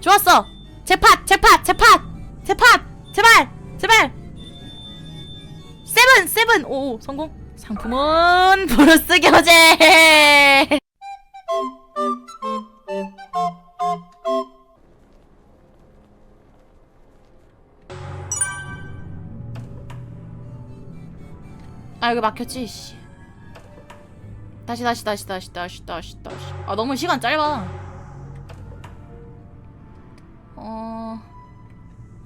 좋았어. 제팟, 제팟, 제팟, 제팟, 제발, 제발. 세븐, 세븐. 오, 오, 성공. 상품은 브루스 교재. 아 여기 막혔지. 씨. 다시 다시 다시 다시 다시 다시 다시. 아 너무 시간 짧아.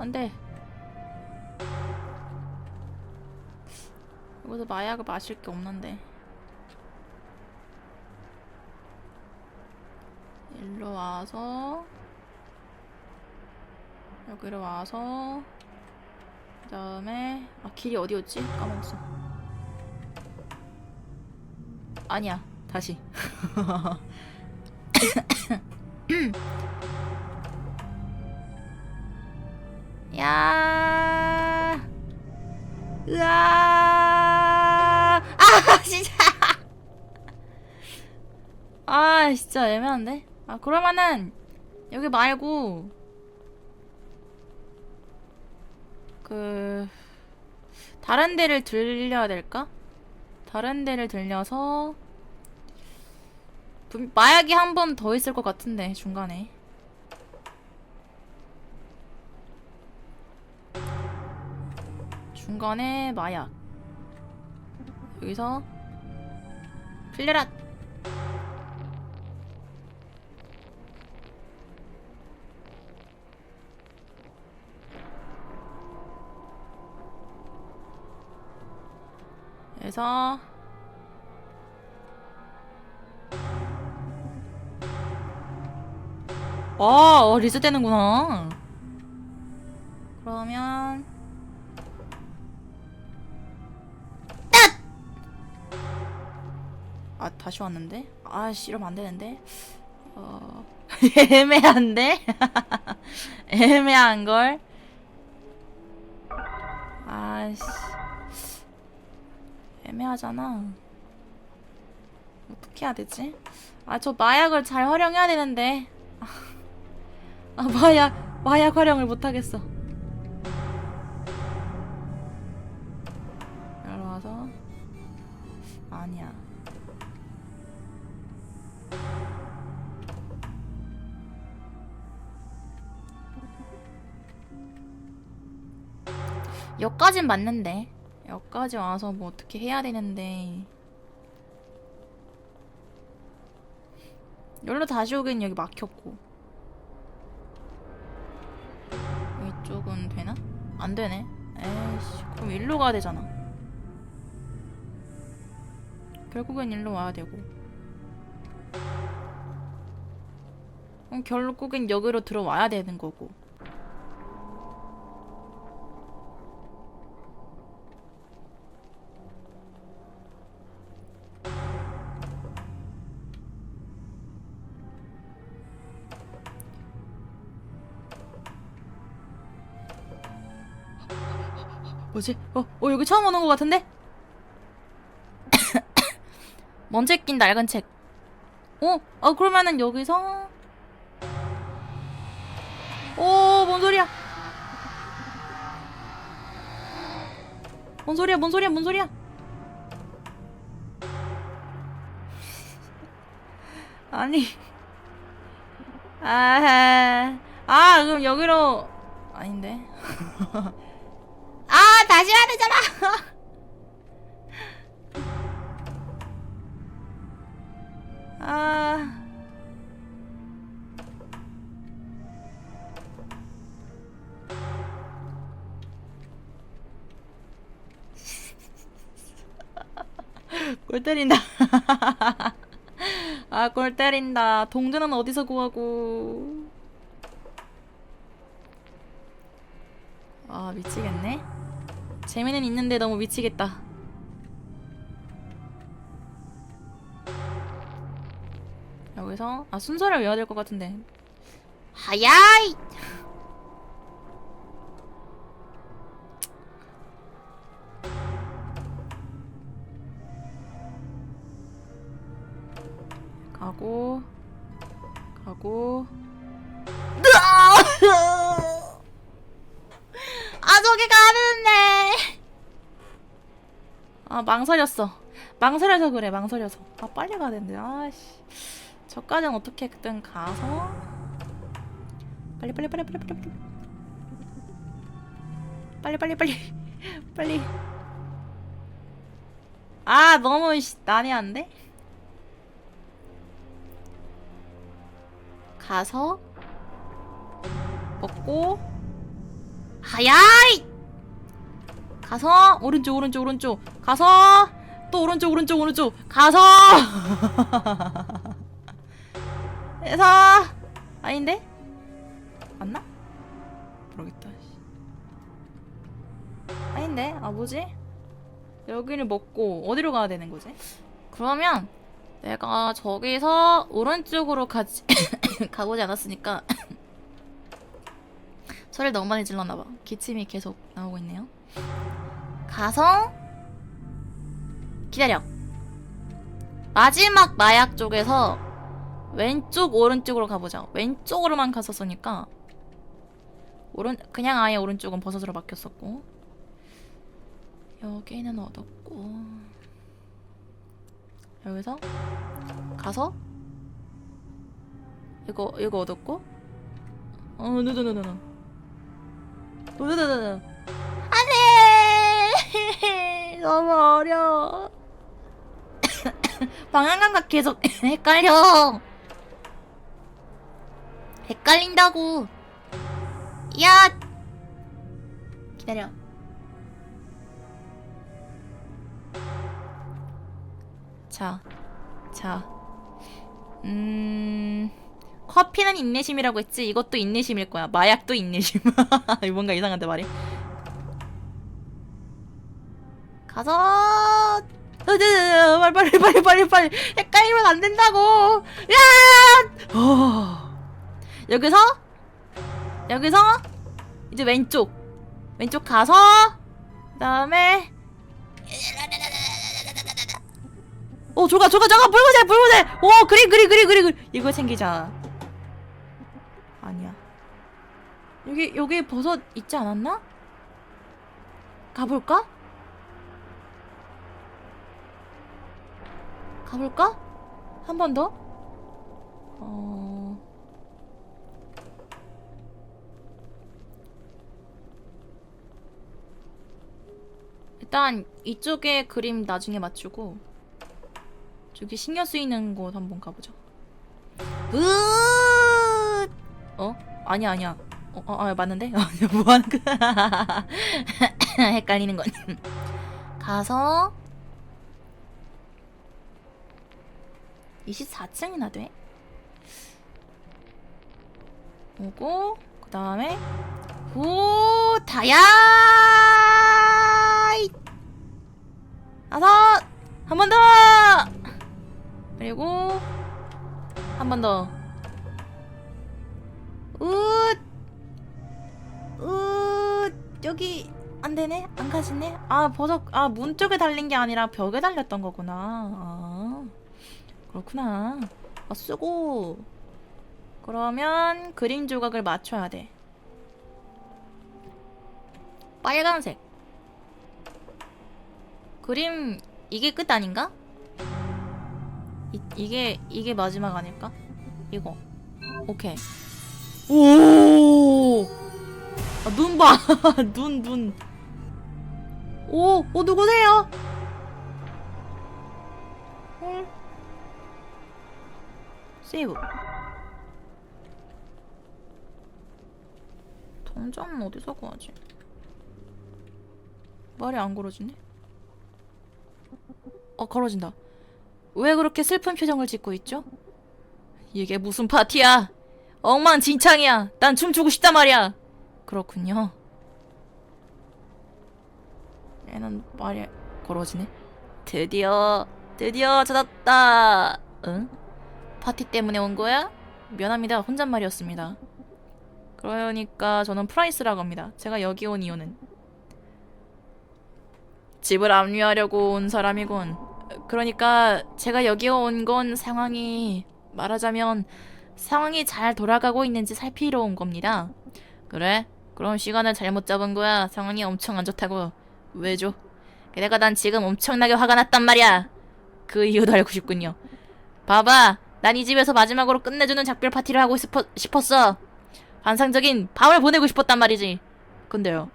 안돼. 여기서 마약을 마실 게 없는데. 일로 와서 여기로 와서 그 다음에 아 길이 어디였지? 까먹었어. 아니야 다시 야. 으아. 아 진짜. 아 진짜 애매한데? 아 그러면은 여기 말고 그 다른 데를 들려야 될까? 다른 데를 들려서 분- 마약이 한 번 더 있을 것 같은데 중간에 중간에 마약 여기서 풀려라 그래서 아, 어, 리셋되는구나. 그러면 다시 왔는데? 아씨, 이러면 안 되는데. 어, 애매한데? 애매한 걸. 아씨. 애매하잖아. 어떻게 해야 되지? 아, 저 마약을 잘 활용해야 되는데. 아 마약 마약 활용을 못하겠어 여기까진 맞는데 여기까지 와서 뭐 어떻게 해야 되는데 여기로 다시 오긴 여기 막혔고 이쪽은 되나? 안 되네. 에이씨, 그럼 일로 가야 되잖아. 결국엔 일로 와야 되고. 그럼 결국엔 여기로 들어와야 되는 거고. 뭐지? 어, 어 여기 처음 오는 것 같은데? 먼지 낀 낡은 책. 어, 어 그러면은 여기서 오, 뭔 소리야? 뭔 소리야? 뭔 소리야? 뭔 소리야? 아니. 아, 아, 그럼 여기로 아닌데. 해야 되잖아. 아. 골 때린다. 아 골 때린다. 동전은 어디서 구하고? 아 미치겠네 재미는 있는데 너무 미치겠다. 여기서? 아 순서를 외워야 될 것 같은데. 하야이! 가고 가고 아 망설였어. 망설여서 그래 망설여서. 아 빨리 가야 되는데. 아씨. 저까지는 어떻게든 가서? 빨리 빨리 빨리 빨리 빨리 빨리. 빨리 빨리 빨리. 아 너무 씨, 난해한데 가서 먹고. 하야이 가서 오른쪽 오른쪽 오른쪽. 가서 또 오른쪽 오른쪽 오른쪽. 가서. 해서. 아닌데? 맞나? 모르겠다 씨. 아닌데? 아 뭐지? 여기를 먹고 어디로 가야 되는 거지? 그러면 내가 저기서 오른쪽으로 가지 가보지 않았으니까 소리를 너무 많이 질렀나봐. 기침이 계속 나오고 있네요 가서 기다려. 마지막 마약 쪽에서 왼쪽 오른쪽으로 가보자. 왼쪽으로만 갔었으니까 오른 그냥 아예 오른쪽은 버섯으로 막혔었고. 여기는 얻었고. 여기서 가서 이거 이거 얻었고? 어 노노노노 안돼 너무 어려워 방향 감각 계속 헷갈려 헷갈린다고 야 기다려 자, 자, 음, 커피는 인내심이라고 했지. 이것도 인내심일 거야. 마약도 인내심. 뭔가 이상한데 말이. 가서, 빨리 빨리 빨리 빨리 빨리. 헷갈리면 안 된다고. 야! 어. 여기서? 여기서? 이제 왼쪽. 왼쪽 가서? 그다음에 오 저가 저가 저가 붉은색 붉은색 오 그리 그리 그리 그리 그리 이거 챙기자. 아니야. 여기 여기 버섯 있지 않았나? 가볼까 가볼까 한 번 더 어. 일단 이쪽에 그림 나중에 맞추고 저기 신경 쓰이는 곳 한번 가보자. 으 어? 아니야 아니야. 어, 어, 아, 맞는데? 뭐 하는 거야? 헷갈리는 건. 가서 24층이나 돼? 오고 그 다음에 오 다야 다섯 한 번 더 그리고 한 번 더. 웃, 웃, 여기 안 되네? 안 가지네? 아, 버섯, 아, 문 쪽에 달린 게 아니라 벽에 달렸던 거구나. 아, 그렇구나. 아, 쓰고. 그러면 그림 조각을 맞춰야 돼. 빨간색. 그림, 이게 끝 아닌가? 이, 이게 이게 마지막 아닐까? 이거 오케이 오 아, 눈 봐. 눈, 눈. 오, 오, 누구세요? 세이브. 동전은 어디서 구하지? 말이 안 걸어지네? 어, 걸어진다. 왜 그렇게 슬픈 표정을 짓고 있죠? 이게 무슨 파티야? 엉망진창이야. 난 춤추고 싶단 말이야. 그렇군요. 얘는 말이 걸어지네. 드디어, 드디어 찾았다. 응? 파티 때문에 온 거야? 미안합니다. 혼잣말이었습니다. 그러니까 저는 프라이스라고 합니다. 제가 여기 온 이유는 집을 압류하려고 온 사람이군. 그러니까 제가 여기 온 건 상황이 말하자면 상황이 잘 돌아가고 있는지 살피러 온 겁니다. 그래? 그럼 시간을 잘못 잡은 거야. 상황이 엄청 안 좋다고. 왜죠? 게다가 난 지금 엄청나게 화가 났단 말이야. 그 이유도 알고 싶군요. 봐봐, 난 이 집에서 마지막으로 끝내주는 작별 파티를 하고 싶어, 싶었어. 환상적인 밤을 보내고 싶었단 말이지. 근데요.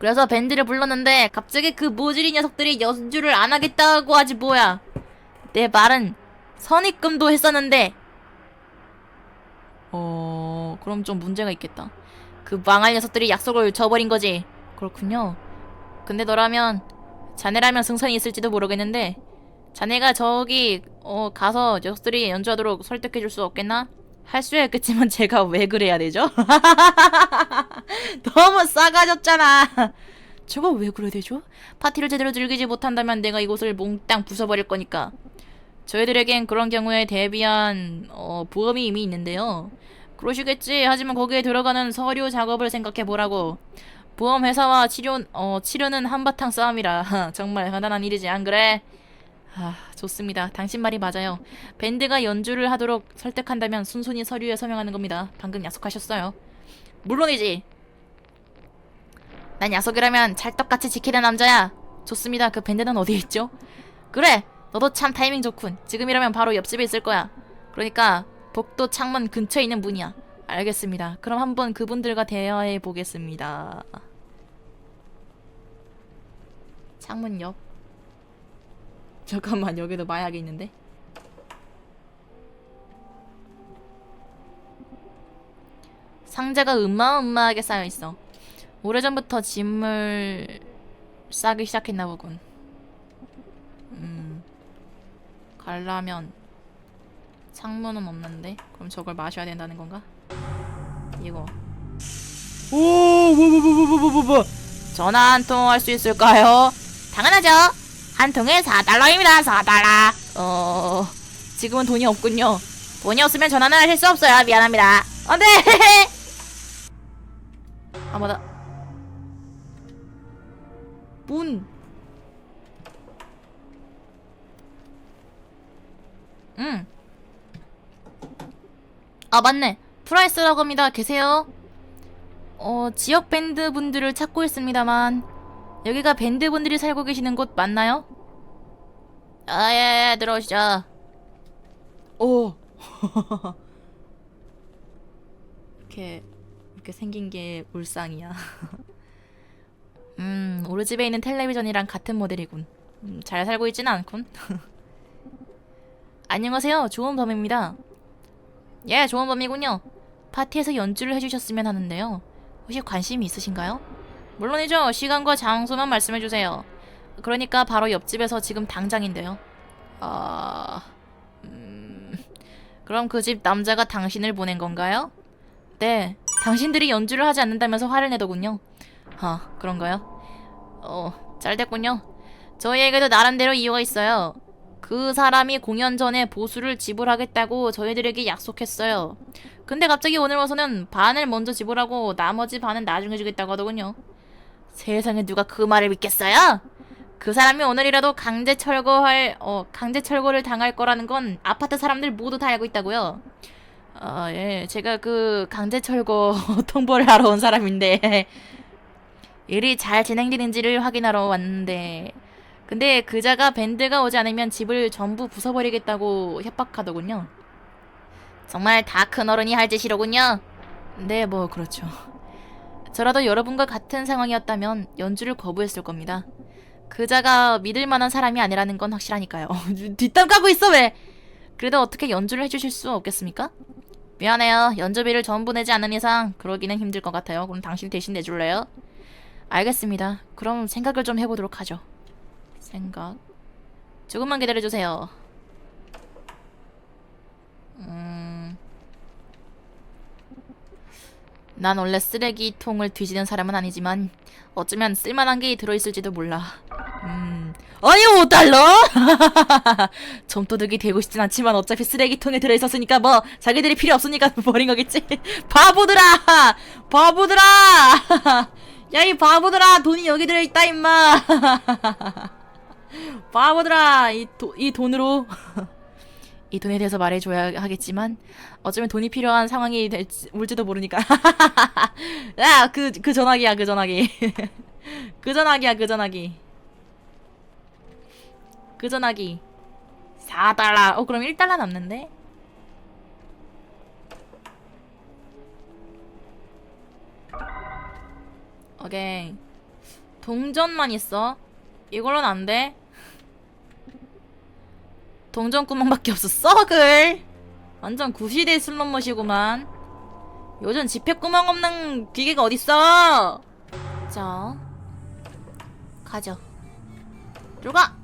그래서 밴드를 불렀는데 갑자기 그 모질이 녀석들이 연주를 안 하겠다고 하지 뭐야. 내 말은 선입금도 했었는데. 어, 그럼 좀 문제가 있겠다. 그 망할 녀석들이 약속을 저버린 거지. 그렇군요. 근데 너라면 자네라면 승산이 있을지도 모르겠는데 자네가 저기 어 가서 녀석들이 연주하도록 설득해 줄 수 없겠나? 할 수야 있겠지만 제가 왜 그래야 되죠? 너무 싸가졌잖아. 저거 왜 그래야 되죠? 파티를 제대로 즐기지 못한다면 내가 이곳을 몽땅 부숴버릴 거니까. 저희들에겐 그런 경우에 대비한 어, 보험이 이미 있는데요. 그러시겠지. 하지만 거기에 들어가는 서류 작업을 생각해 보라고. 보험 회사와 치료 어 치료는 한바탕 싸움이라 정말 대단한 일이지 안 그래? 아 좋습니다. 당신 말이 맞아요. 밴드가 연주를 하도록 설득한다면 순순히 서류에 서명하는 겁니다. 방금 약속하셨어요. 물론이지. 난 약속이라면 찰떡같이 지키는 남자야. 좋습니다. 그 밴드는 어디에 있죠? 그래. 너도 참 타이밍 좋군. 지금이라면 바로 옆집에 있을 거야. 그러니까 복도 창문 근처에 있는 문이야. 알겠습니다. 그럼 한번 그분들과 대화해 보겠습니다. 창문 옆. 잠깐만 여기도 마약이 있는데. 상자가 음마음마하게 쌓여 있어. 오래전부터 짐을 싸기 시작했나 보군. 음. 가려면 창문은 없는데 그럼 저걸 마셔야 된다는 건가? 이거 오, 뭐뭐뭐뭐뭐뭐 뭐. 전화 한 통 할 수 있을까요? 당연하죠. 한 통에 4달러입니다. 4달러. 어, 지금은 돈이 없군요. 돈이 없으면 전화는 하실 수 없어요. 미안합니다. 안 돼! 아, 맞다. 문. 응. 아, 맞네. 프라이스라고 합니다. 계세요? 어, 지역 밴드 분들을 찾고 있습니다만 여기가 밴드 분들이 살고 계시는 곳 맞나요? 아, 예, 예, 들어오시죠. 오. 이렇게 이렇게 생긴 게 울상이야. 음, 우리 집에 있는 텔레비전이랑 같은 모델이군. 음, 잘 살고 있지는 않군. 안녕하세요. 좋은 밤입니다. 예, 좋은 밤이군요. 파티에서 연주를 해주셨으면 하는데요. 혹시 관심이 있으신가요? 물론이죠. 시간과 장소만 말씀해주세요. 그러니까 바로 옆집에서 지금 당장인데요. 아... 음... 그럼 그 집 남자가 당신을 보낸 건가요? 네. 당신들이 연주를 하지 않는다면서 화를 내더군요. 아, 그런가요? 어, 잘 됐군요. 저희에게도 나름대로 이유가 있어요. 그 사람이 공연 전에 보수를 지불하겠다고 저희들에게 약속했어요. 근데 갑자기 오늘 와서는 반을 먼저 지불하고 나머지 반은 나중에 주겠다고 하더군요. 세상에 누가 그 말을 믿겠어요? 그 사람이 오늘이라도 강제 철거할 어 강제 철거를 당할 거라는 건 아파트 사람들 모두 다 알고 있다고요. 아, 예. 제가 그 강제 철거 통보를 하러 온 사람인데 일이 잘 진행되는지를 확인하러 왔는데 근데 그자가 밴드가 오지 않으면 집을 전부 부숴버리겠다고 협박하더군요. 정말 다 큰 어른이 할 짓이로군요. 네, 뭐 그렇죠. 저라도 여러분과 같은 상황이었다면 연주를 거부했을 겁니다. 그자가 믿을 만한 사람이 아니라는 건 확실하니까요. 뒷담 까고 있어 왜? 그래도 어떻게 연주를 해주실 수 없겠습니까? 미안해요. 연주비를 전부 내지 않는 이상 그러기는 힘들 것 같아요. 그럼 당신 대신 내줄래요? 알겠습니다. 그럼 생각을 좀 해보도록 하죠. 생각. 조금만 기다려주세요. 음. 난 원래 쓰레기통을 뒤지는 사람은 아니지만 어쩌면 쓸만한 게 들어있을지도 몰라. 음. 아니 5달러? 점도둑이 되고 싶진 않지만 어차피 쓰레기통에 들어있었으니까 뭐 자기들이 필요 없으니까 버린 거겠지? 바보들아! 바보들아! 야 이 바보들아 돈이 여기 들어있다 임마 바보들아 이, 도, 이 돈으로 이 돈에 대해서 말해줘야 하겠지만 어쩌면 돈이 필요한 상황이 될지 올지도 모르니까. 야그 그 전화기야 그 전화기. 그 전화기야 그 전화기. 그 전화기. 4달러 어 그럼 1달러 남는데? 오케이. 동전만 있어? 이걸로는 안돼 동전 구멍밖에 없어 썩을 완전 구시대 슬롯머시구만. 요즘 지폐 구멍 없는 기계가 어딨어? 자 가죠 들어가.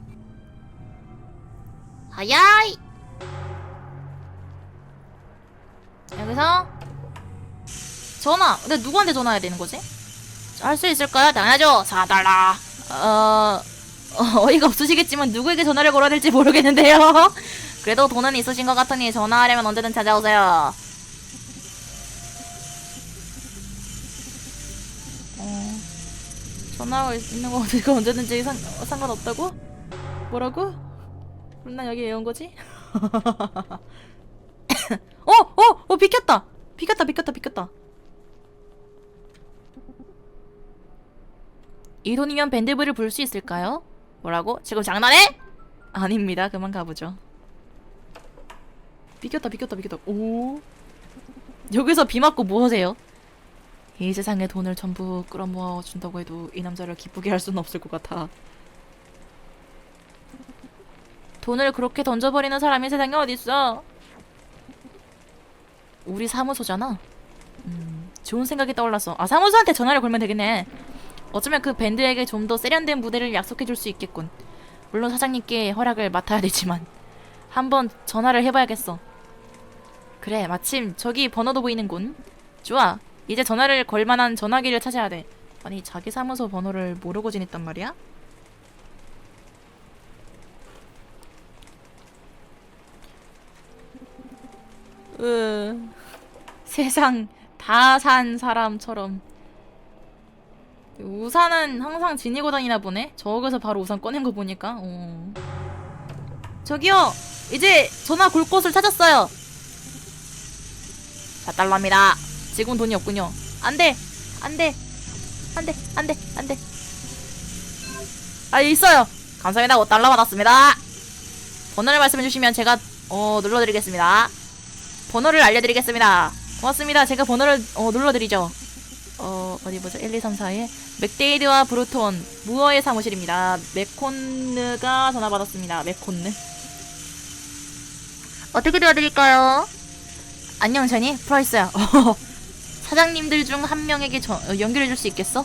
하야이! 여기서 전화. 근데 누구한테 전화해야 되는 거지? 할 수 있을까요? 당연하죠. 4달러 어... 어, 어이가 없으시겠지만 누구에게 전화를 걸어야 될지 모르겠는데요 그래도 돈은 있으신 것 같으니 전화하려면 언제든 찾아오세요 어... 전화하고 있는 거 내가 언제든지 상, 상관없다고? 뭐라고? 그럼 난 여기 왜 온 거지? 어! 어! 어! 비켰다! 비켰다 비켰다 비켰다 이 돈이면 밴드부를 부를 수 있을까요? 뭐라고? 지금 장난해? 아닙니다 그만 가보죠 비켰다 비켰다 비켰다 오 여기서 비 맞고 뭐 하세요? 이 세상에 돈을 전부 끌어모아 준다고 해도 이 남자를 기쁘게 할 수는 없을 것 같아. 돈을 그렇게 던져버리는 사람이 세상에 어딨어? 우리 사무소잖아. 음, 좋은 생각이 떠올랐어. 아, 사무소한테 전화를 걸면 되겠네. 어쩌면 그 밴드에게 좀 더 세련된 무대를 약속해줄 수 있겠군. 물론 사장님께 허락을 맡아야 되지만 한번 전화를 해봐야겠어. 그래, 마침 저기 번호도 보이는군. 좋아. 이제 전화를 걸 만한 전화기를 찾아야 돼. 아니, 자기 사무소 번호를 모르고 지냈단 말이야? 으, 세상 다 산 사람처럼. 우산은 항상 지니고 다니나 보네? 저기서 바로 우산 꺼낸 거 보니까. 어. 저기요! 이제 전화 걸 곳을 찾았어요! 4달러입니다. 지금 돈이 없군요. 안 돼! 안 돼! 안 돼! 안 돼! 안 돼! 아, 있어요! 감사합니다. 5달러 받았습니다. 번호를 말씀해 주시면 제가, 어, 눌러 드리겠습니다. 번호를 알려 드리겠습니다. 고맙습니다. 제가 번호를, 어, 눌러 드리죠. 어, 어디 보자. 1, 2, 3, 4에 맥데이드와 브루톤, 무어의 사무실입니다. 맥콘느가 전화 받았습니다. 맥콘느. 어떻게 도와드릴까요? 안녕, 제니. 프라이스야. 사장님들 중 한 명에게 저, 어, 연결해줄 수 있겠어?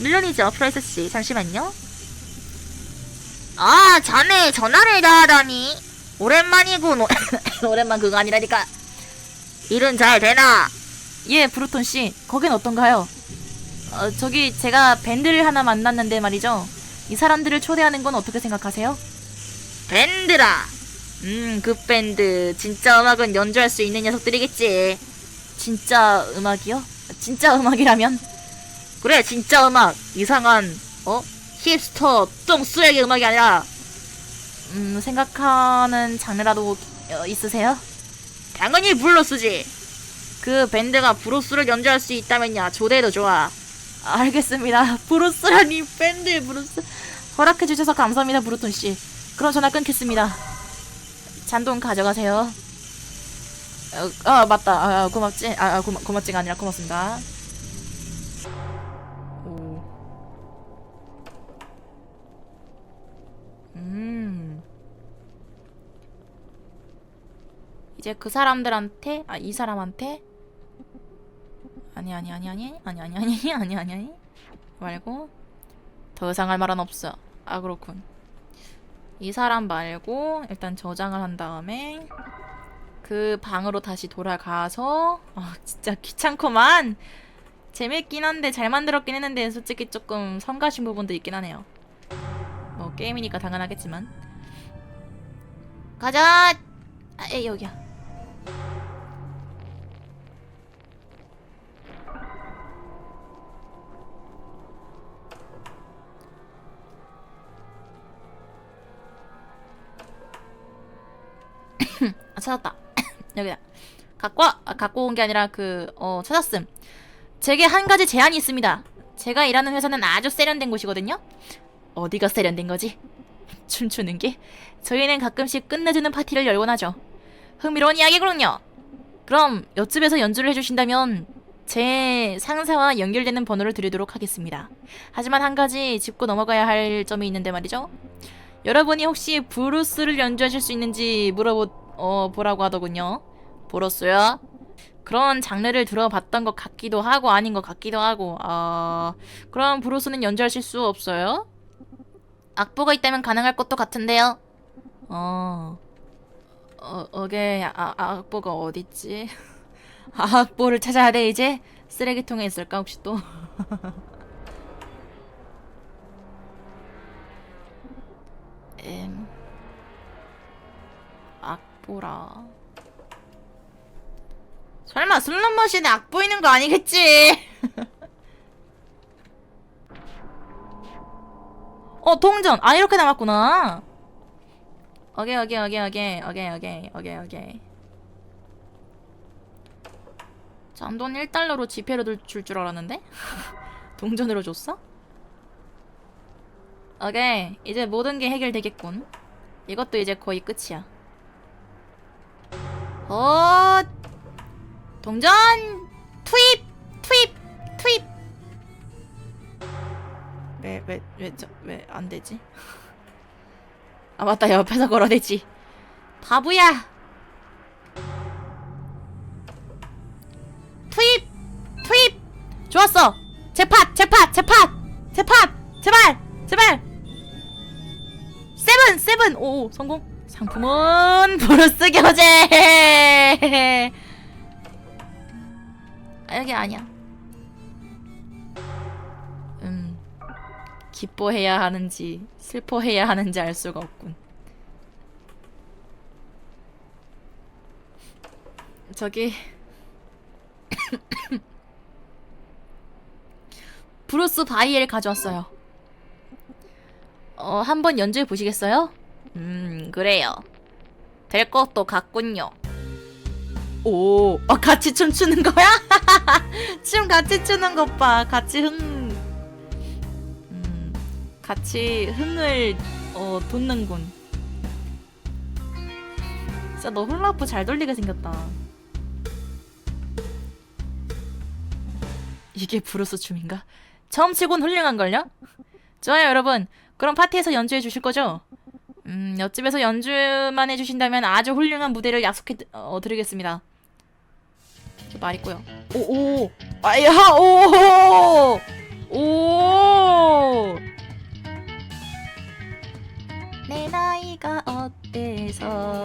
물론이죠, 프라이스 씨. 잠시만요. 아, 자네 전화를 다 하다니. 오랜만이군. 오랜만 그거 아니라니까. 일은 잘 되나? 예, 브루톤 씨. 거긴 어떤가요? 어, 저기 제가 밴드를 하나 만났는데 말이죠. 이 사람들을 초대하는 건 어떻게 생각하세요? 밴드라. 음, 그 밴드 진짜 음악은 연주할 수 있는 녀석들이겠지. 진짜 음악이요? 진짜 음악이라면? 그래, 진짜 음악. 이상한 어? 힙스터 똥 쓰레기 음악이 아니라 음, 생각하는 장르라도 어, 있으세요? 당연히 블루스지. 그 밴드가 브루스를 연주할 수 있다면야 조대도 좋아. 알겠습니다. 브루스라니 밴드 브루스 허락해 주셔서 감사합니다, 브루톤 씨. 그럼 전화 끊겠습니다. 잔돈 가져가세요. 어, 아 맞다. 아, 고맙지. 아, 아 고마, 고맙지가 아니라 고맙습니다. 오. 음. 이제 그 사람들한테 아 이 사람한테 아니 아니 아니 아니 아니 아니 아니 아니 아니 아니 말고 더 이상 할 말은 없어. 아 그렇군. 이 사람 말고 일단 저장을 한 다음에 그 방으로 다시 돌아가서 아 진짜 귀찮구만. 재밌긴 한데 잘 만들었긴 했는데 솔직히 조금 성가신 부분도 있긴 하네요. 뭐 게임이니까 당연하겠지만 가자. 아, 에 여기야. 찾았다. 여기다. 갖고 와, 아, 갖고 온 게 아니라 그 어 찾았음. 제게 한 가지 제안이 있습니다. 제가 일하는 회사는 아주 세련된 곳이거든요. 어디가 세련된 거지? 춤추는 게 저희는 가끔씩 끝내주는 파티를 열곤 하죠. 흥미로운 이야기군요. 그럼 옆집에서 연주를 해주신다면 제 상사와 연결되는 번호를 드리도록 하겠습니다. 하지만 한 가지 짚고 넘어가야 할 점이 있는데 말이죠. 여러분이 혹시 브루스를 연주하실 수 있는지 물어보 어 보라고 하더군요. 브루스요? 그런 장르를 들어봤던 것 같기도 하고 아닌 것 같기도 하고 어 그럼 브루스는 연주하실 수 없어요? 악보가 있다면 가능할 것도 같은데요. 어, 어, 어게 아, 악보가 어딨지? 악보를 찾아야 돼 이제 쓰레기통에 있을까 혹시 또? 엠 악보라. 설마 슬롯머신에 악보 있는 거 아니겠지? 어 동전 아 이렇게 남았구나 오케이 오케이 오케이 오케이 오케이 오케이 오케이 오케이 잔돈 1달러로 지폐로 줄줄 알았는데 동전으로 줬어? 오케이 이제 모든 게 해결되겠군 이것도 이제 거의 끝이야 어 동전 투입 투입 투입. 왜 왜 왜 저 왜 안 되지? 아 맞다. 옆에서 걸어대지. 바보야. 투입 투입. 좋았어. 제팟 제팟 제팟 제팟 제발 제발. 세븐 세븐. 오 성공 상품은 브루스 교재 아, 여기 아니야 음 기뻐해야 하는지 슬퍼해야 하는지 알 수가 없군. 저기 브루스 바이엘 가져왔어요. 어, 한번 연주해 보시겠어요? 음, 그래요. 될 것도 같군요. 오, 어, 같이 춤추는 거야? 춤 같이 추는 것 봐. 같이 흥, 음, 같이 흥을 어 돋는군. 진짜 너 훌라후프 잘 돌리게 생겼다. 이게 브루스 춤인가? 처음 치곤 훌륭한걸요? 좋아요 여러분. 그럼 파티에서 연주해 주실 거죠? 음, 옆집에서 연주만 해주신다면 아주 훌륭한 무대를 약속해 드- 어, 드리겠습니다. 말 있고요. 오, 오, 아야, 오, 오. 내 나이가 어때서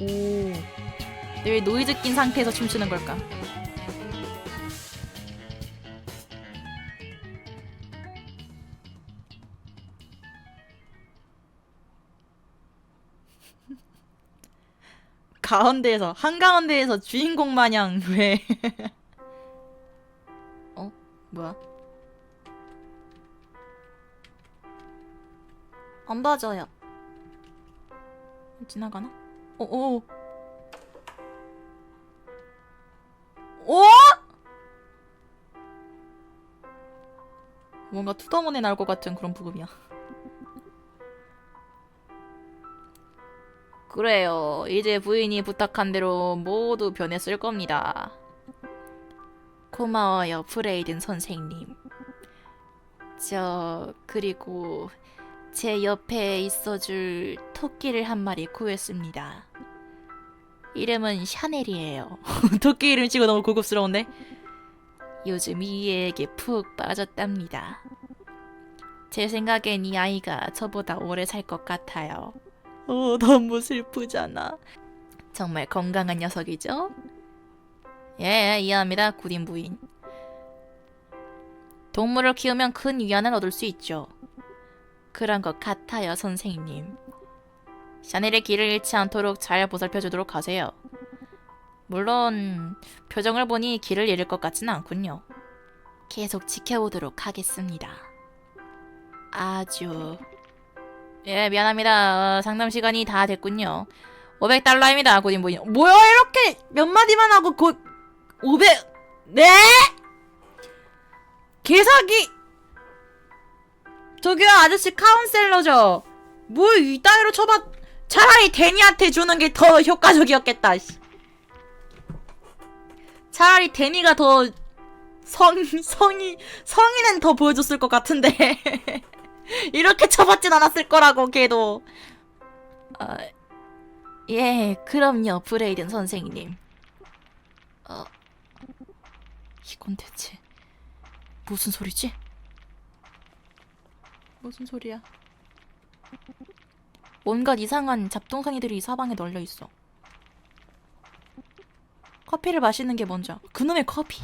오. 왜 노이즈 낀 상태에서 춤추는 걸까? 가운데에서 한가운데에서 주인공 마냥 왜? 어? 뭐야? 안 봐줘요. 지나가나? 어, 오. 오! 뭔가 투더문에 나올 것 같은 그런 부금이야. 그래요. 이제 부인이 부탁한 대로 모두 변했을 겁니다. 고마워요, 브레이든 선생님. 저, 그리고 제 옆에 있어줄 토끼를 한 마리 구했습니다. 이름은 샤넬이에요. 토끼 이름 치고 너무 고급스러운데? 요즘 이 애에게 푹 빠졌답니다. 제 생각엔 이 아이가 저보다 오래 살 것 같아요. 어, 너무 슬프잖아. 정말 건강한 녀석이죠? 예, 이해합니다, 구린 부인. 동물을 키우면 큰 위안을 얻을 수 있죠. 그런 것 같아요, 선생님. 샤넬의 길을 잃지 않도록 잘 보살펴 주도록 하세요. 물론 표정을 보니 길을 잃을 것 같지는 않군요. 계속 지켜보도록 하겠습니다. 아주 예 미안합니다. 어, 상담 시간이 다 됐군요. 500달러입니다, 고딘 부인. 뭐야 이렇게 몇 마디만 하고 곧 500... 네? 개사기! 저기요 아저씨 카운셀러죠? 뭘 이따위로 쳐봤 차라리 데니한테 주는 게 더 효과적이었겠다 씨. 차라리 데니가 더 성, 성이 성의는 더 보여줬을 것 같은데 이렇게 쳐봤진 않았을 거라고 걔도 어, 예 그럼요 브레이든 선생님 어, 이건 대체 무슨 소리지? 무슨 소리야? 온갖 이상한 잡동사니들이 이 사방에 널려 있어. 커피를 마시는 게 먼저. 그놈의 커피.